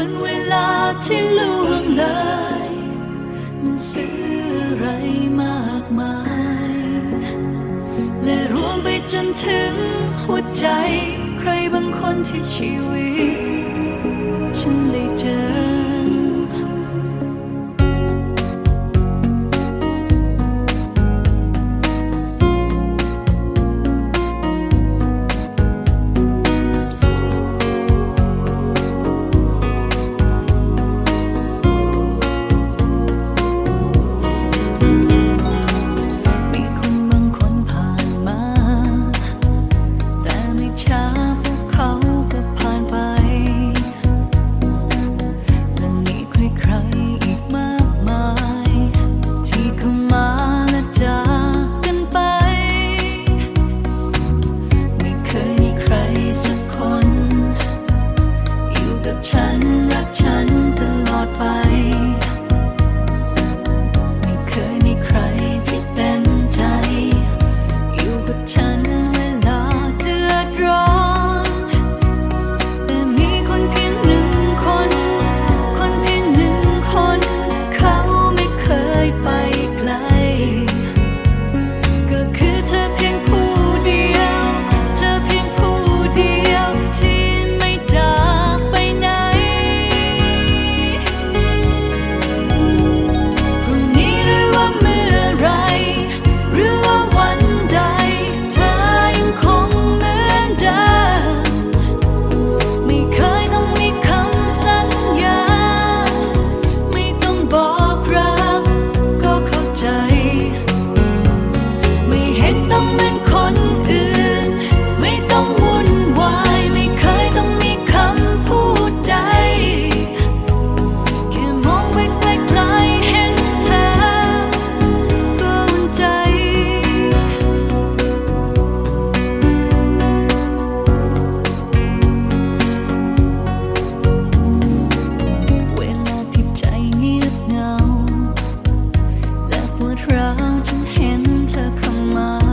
วันเวลาที่ล่วงเลย มันซื้ออะไรมากมาย และรวมไปจนถึงหัวใจ ใครบางคนที่ชีวิต ฉันได้เจอ ฉันเห็นเธอเข้ามา